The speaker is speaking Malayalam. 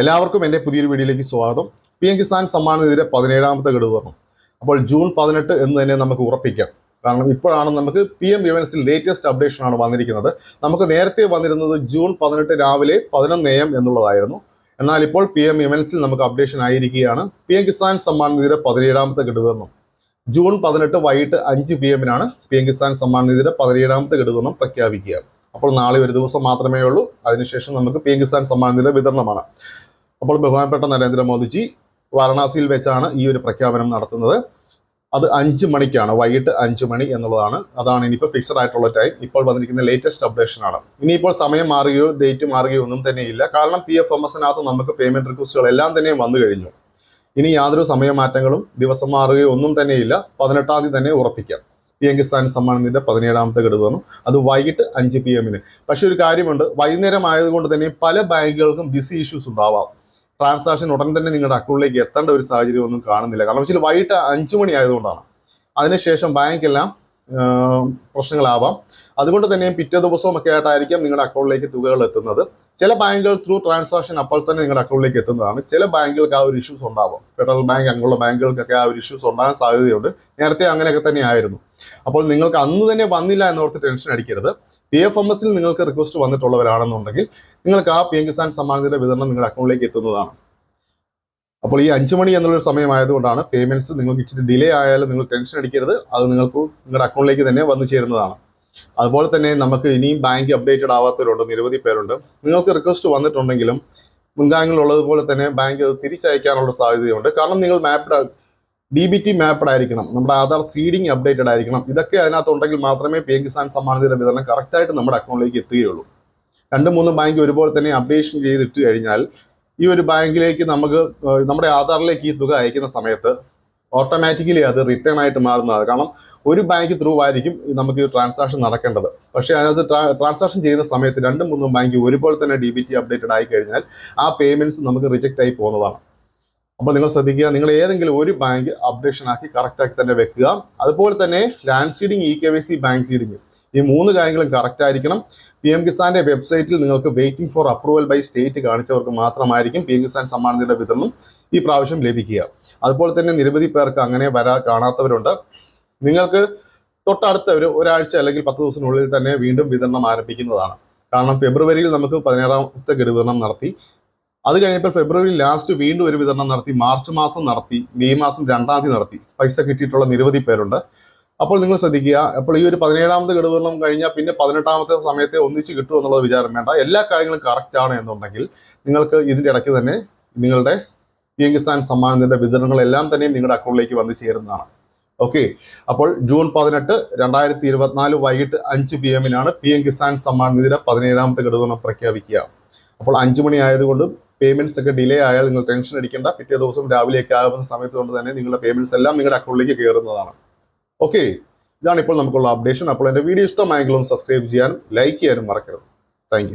എല്ലാവർക്കും എന്റെ പുതിയൊരു വീഡിയോയിലേക്ക് സ്വാഗതം. പി എം കിസാൻ സമ്മാൻ നിധിയുടെ പതിനേഴാമത്തെ ഗഡു പറഞ്ഞു അപ്പോൾ ജൂൺ പതിനെട്ട് എന്ന് തന്നെ നമുക്ക് ഉറപ്പിക്കാം. കാരണം ഇപ്പോഴാണ് നമുക്ക് പി എം വിവൻസിൽ ലേറ്റസ്റ്റ് അപ്ഡേഷൻ ആണ് വന്നിരിക്കുന്നത്. നമുക്ക് നേരത്തെ വന്നിരുന്നത് ജൂൺ പതിനെട്ട് രാവിലെ പതിനൊന്ന് എം എന്നുള്ളതായിരുന്നു. എന്നാൽ ഇപ്പോൾ പി എം വിമൻസിൽ നമുക്ക് അപ്ഡേഷൻ ആയിരിക്കുകയാണ്. പി എം കിസാൻ സമ്മാനെതിരെ പതിനേഴാമത്തെ ഗഡു ജൂൺ പതിനെട്ട് വൈകിട്ട് അഞ്ച് പി എമ്മിനാണ് പി എം കിസാൻ സമ്മാനെതിരെ പതിനേഴാമത്തെ ഗഡുവിനം പ്രഖ്യാപിക്കുക. അപ്പോൾ നാളെ ഒരു ദിവസം മാത്രമേ ഉള്ളൂ. അതിനുശേഷം നമുക്ക് പി എം കിസാൻ സമ്മാൻ നിധിയുടെ വിതരണമാണ്. അപ്പോൾ ബഹുമാനപ്പെട്ട നരേന്ദ്രമോദിജി വാരണാസിയിൽ വെച്ചാണ് ഈ ഒരു പ്രഖ്യാപനം നടത്തുന്നത്. അത് അഞ്ച് മണിക്കാണ് വൈകിട്ട് അഞ്ച് മണി എന്നുള്ളതാണ്. അതാണ് ഇനിയിപ്പോൾ ഫിക്സഡ് ആയിട്ടുള്ള ടൈം ഇപ്പോൾ വന്നിരിക്കുന്ന ലേറ്റസ്റ്റ് അപ്ഡേഷൻ ആണ്. ഇനിയിപ്പോൾ സമയം മാറുകയോ ഡേറ്റ് മാറുകയോ ഒന്നും തന്നെയില്ല. കാരണം പി എഫ് എം എസിനകത്ത് നമുക്ക് പേയ്മെന്റ് റിക്വസ്റ്റുകൾ എല്ലാം തന്നെ വന്നു കഴിഞ്ഞു. ഇനി യാതൊരു സമയമാറ്റങ്ങളും ദിവസം മാറുകയോ ഒന്നും തന്നെയില്ല. പതിനെട്ടാം തീയതി തന്നെ ഉറപ്പിക്കാം. പി എം കിസാൻ സമ്മാനത്തിന്റെ പതിനേഴാമത്തെ ഗഡു അത് വൈകിട്ട് അഞ്ച് പി എമ്മിന് പക്ഷേ ഒരു കാര്യമുണ്ട്. വൈകുന്നേരം ആയതുകൊണ്ട് തന്നെ പല ബാങ്കുകൾക്കും ബിസി ഇഷ്യൂസ് ഉണ്ടാവാം. ട്രാൻസാക്ഷൻ ഉടൻ തന്നെ നിങ്ങളുടെ അക്കൗണ്ടിലേക്ക് എത്തേണ്ട ഒരു സാഹചര്യം ഒന്നും കാണുന്നില്ല. കാരണം വെച്ചാൽ വൈകിട്ട് അഞ്ചു മണി ആയതുകൊണ്ടാണ്. അതിനുശേഷം ബാങ്കെല്ലാം പ്രശ്നങ്ങളാവാം. അതുകൊണ്ട് തന്നെ പിറ്റേ ദിവസവും ഒക്കെ ആയിട്ടായിരിക്കും നിങ്ങളുടെ അക്കൗണ്ടിലേക്ക് തുകകൾ എത്തുന്നത്. ചില ബാങ്കുകൾ ത്രൂ ട്രാൻസാക്ഷൻ അപ്പോൾ തന്നെ നിങ്ങളുടെ അക്കൗണ്ടിലേക്ക് എത്തുന്നതാണ്. ചില ബാങ്കുകൾക്ക് ആ ഒരു ഇഷ്യൂസ് ഉണ്ടാവും. ഫെഡറൽ ബാങ്ക് അങ്ങനെയുള്ള ബാങ്കുകൾക്കൊക്കെ ആ ഒരു ഇഷ്യൂസ് ഉണ്ടാകാൻ സാധ്യതയുണ്ട്. നേരത്തെ അങ്ങനെയൊക്കെ തന്നെ ആയിരുന്നു. അപ്പോൾ നിങ്ങൾക്ക് അന്ന് തന്നെ വന്നില്ല എന്നോർത്ത് ടെൻഷൻ അടിക്കരുത്. പി എഫ് എം എസിൽ നിങ്ങൾക്ക് റിക്വസ്റ്റ് വന്നിട്ടുള്ളവരാണെന്നുണ്ടെങ്കിൽ നിങ്ങൾക്ക് ആ പി എം കിസാൻ സമ്മാനത്തിന്റെ വിതരണം നിങ്ങളുടെ അക്കൗണ്ടിലേക്ക് എത്തുന്നതാണ്. അപ്പോൾ ഈ അഞ്ചു മണി എന്നുള്ളൊരു സമയമായതുകൊണ്ടാണ് പേയ്മെന്റ്സ് നിങ്ങൾക്ക് ഇച്ചിരി ഡിലേ ആയാലും നിങ്ങൾ ടെൻഷൻ അടിക്കരുത്. അത് നിങ്ങൾക്ക് നിങ്ങളുടെ അക്കൗണ്ടിലേക്ക് തന്നെ വന്നു ചേരുന്നതാണ്. അതുപോലെ തന്നെ നമുക്ക് ഇനിയും ബാങ്ക് അപ്ഡേറ്റഡ് ആവാത്തവരുണ്ട് നിരവധി പേരുണ്ട്. നിങ്ങൾക്ക് റിക്വസ്റ്റ് വന്നിട്ടുണ്ടെങ്കിലും മുൻകാലങ്ങളിലുള്ളതുപോലെ തന്നെ ബാങ്ക് അത് തിരിച്ചയക്കാനുള്ള സാധ്യതയുണ്ട്. കാരണം നിങ്ങൾ mapped D B T mapped ആയിരിക്കണം നമ്മുടെ ആധാർ സീഡിംഗ് അപ്ഡേറ്റഡ് ആയിരിക്കണം. ഇതൊക്കെ അതിനകത്ത് ഉണ്ടെങ്കിൽ മാത്രമേ പി എം കിസാൻ സമ്മാനത്തിന്റെ വിതരണം കറക്റ്റായിട്ട് നമ്മുടെ അക്കൗണ്ടിലേക്ക് എത്തുകയുള്ളൂ. രണ്ട് മൂന്ന് ബാങ്ക് ഒരുപോലെ തന്നെ അപ്ഡേഷൻ ചെയ്തിട്ട് കഴിഞ്ഞാൽ ഈ ഒരു ബാങ്കിലേക്ക് നമുക്ക് നമ്മുടെ ആധാറിലേക്ക് ഈ തുക അയക്കുന്ന സമയത്ത് ഓട്ടോമാറ്റിക്കലി അത് റിട്ടേൺ ആയിട്ട് മാറുന്നതാണ്. കാരണം ഒരു ബാങ്ക് ത്രൂ ആയിരിക്കും നമുക്ക് ഈ ട്രാൻസാക്ഷൻ നടക്കേണ്ടത്. പക്ഷേ അതിനകത്ത് ട്രാൻസാക്ഷൻ ചെയ്യുന്ന സമയത്ത് രണ്ടും മൂന്നും ബാങ്ക് ഒരുപോലെ തന്നെ ഡി ബി ടി അപ്ഡേറ്റഡ് ആയി കഴിഞ്ഞാൽ ആ പേയ്മെന്റ്സ് നമുക്ക് റിജക്റ്റ് ആയി പോകുന്നതാണ്. അപ്പോൾ നിങ്ങൾ ശ്രദ്ധിക്കുക നിങ്ങൾ ഏതെങ്കിലും ഒരു ബാങ്ക് അപ്ഡേഷൻ ആക്കി കറക്റ്റ് ആക്കി തന്നെ വെക്കുക. അതുപോലെ തന്നെ land seeding E K Y C bank seeding ഈ മൂന്ന് കാര്യങ്ങളും കറക്റ്റ് ആയിരിക്കണം. പി എം കിസാന്റെ വെബ്സൈറ്റിൽ നിങ്ങൾക്ക് waiting for approval by state കാണിച്ചവർക്ക് മാത്രമായിരിക്കും പി എം കിസാൻ സമ്മാനത്തിന്റെ വിതരണം ഈ പ്രാവശ്യം ലഭിക്കുക. അതുപോലെ തന്നെ നിരവധി പേർക്ക് അങ്ങനെ വരാ കാണാത്തവരുണ്ട്. നിങ്ങൾക്ക് തൊട്ടടുത്ത ഒരു ഒരാഴ്ച അല്ലെങ്കിൽ പത്ത് ദിവസത്തിനുള്ളിൽ തന്നെ വീണ്ടും വിതരണം ആരംഭിക്കുന്നതാണ്. കാരണം ഫെബ്രുവരിയിൽ നമുക്ക് പതിനേഴാമത്തെ ഗഡു വിതരണം നടത്തി. അത് കഴിഞ്ഞപ്പോൾ ഫെബ്രുവരി ലാസ്റ്റ് വീണ്ടും ഒരു വിതരണം നടത്തി മാർച്ച് മാസം നടത്തി മെയ് മാസം രണ്ടാം തീയതി നടത്തി. പൈസ കിട്ടിയിട്ടുള്ള നിരവധി പേരുണ്ട്. അപ്പോൾ നിങ്ങൾ ശ്രദ്ധിക്കുക അപ്പോൾ ഈ ഒരു പതിനേഴാമത്തെ ഗഡുവെള്ളം കഴിഞ്ഞാൽ പിന്നെ പതിനെട്ടാമത്തെ സമയത്തെ ഒന്നിച്ച് കിട്ടും എന്നുള്ളത് വിചാരം വേണ്ട. എല്ലാ കാര്യങ്ങളും കറക്റ്റ് ആണ് എന്നുണ്ടെങ്കിൽ നിങ്ങൾക്ക് ഇതിന്റെ ഇടയ്ക്ക് തന്നെ നിങ്ങളുടെ പി എം കിസാൻ സമ്മാനത്തിന്റെ വിതരണങ്ങളെല്ലാം തന്നെ നിങ്ങളുടെ അക്കൗണ്ടിലേക്ക് വന്ന് ചേരുന്നതാണ്. ഓക്കെ അപ്പോൾ ജൂൺ പതിനെട്ട് രണ്ടായിരത്തി ഇരുപത്തിനാല് വൈകിട്ട് അഞ്ച് പി എമ്മിനാണ് പി എം കിസാൻ സമ്മാൻ നിധിയുടെ പതിനേഴാമത്തെ ഗഡുവെള്ളം പ്രഖ്യാപിക്കുക. അപ്പോൾ അഞ്ചു മണി ആയതുകൊണ്ട് പേയ്മെന്റ്സ് ഒക്കെ ഡിലേ ആയാൽ നിങ്ങൾ ടെൻഷൻ അടിക്കേണ്ട. പിറ്റേ ദിവസം രാവിലെയൊക്കെ ആകുന്ന സമയത്ത് കൊണ്ട് തന്നെ നിങ്ങളുടെ പേയ്മെന്റ്സ് എല്ലാം നിങ്ങളുടെ അക്കൗണ്ടിലേക്ക് കയറുന്നതാണ്. ഓക്കെ ഇതാണ് ഇപ്പോൾ നമുക്കുള്ള അപ്ഡേഷൻ അപ്പോൾ എന്റെ വീഡിയോ ഇഷ്ടമായെങ്കിലും സബ്സ്ക്രൈബ് ചെയ്യാനും ലൈക്ക് ചെയ്യാനും മറക്കരുത്. താങ്ക്